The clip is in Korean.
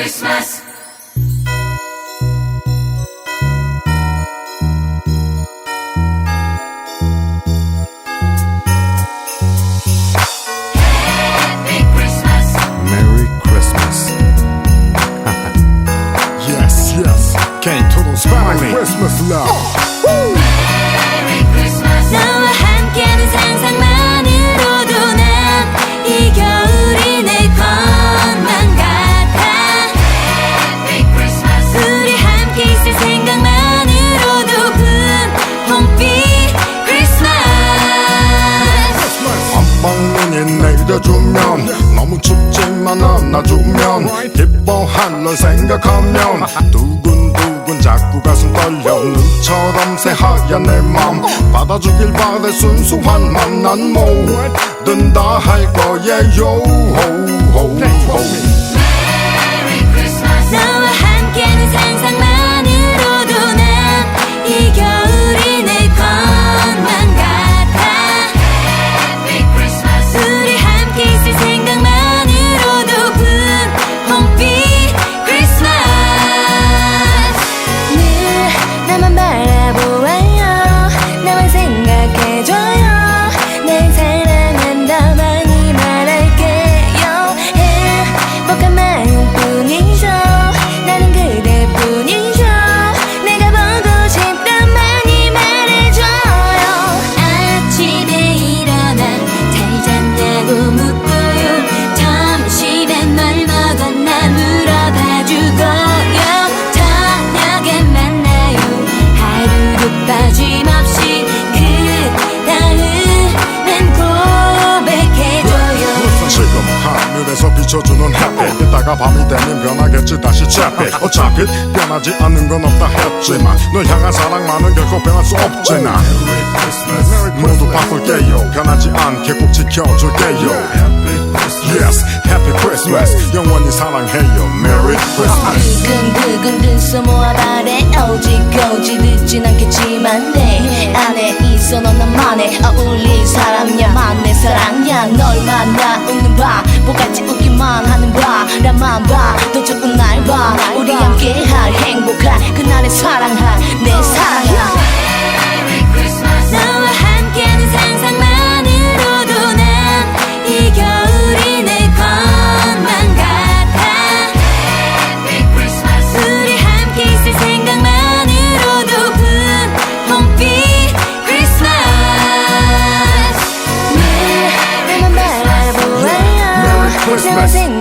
Christmas. Yes, yes. Can't total spy Christmas love. Oh. 한방눈이 내려주면 너무 춥지만 안아주면 기뻐할 널 생각하면 두근두근 자꾸 가슴 떨려 눈처럼 새하얀 내맘 받아주길 바래 순수한 맘난 뭐든 다 할 거예요 비춰주는 햇빛 이따가 밤이 되면 변하겠지 다시 잿빛 어차피 변하지 않는 건 없다 했지만 널 향한 사랑만은 결코 변할 수 없잖아 모두 바꿀게요. 변하지 않게 꼭 지켜줄게요. Yes, Happy Christmas. 영원히 사랑해요. Merry Christmas. 두근두근 눈썹 모아 바래. 오직 오 나 웃는 바보같이 웃기만 하는 바라만 봐또 좋은 날봐. 우리 함께할 행복할 그날의 사랑할 Christmas.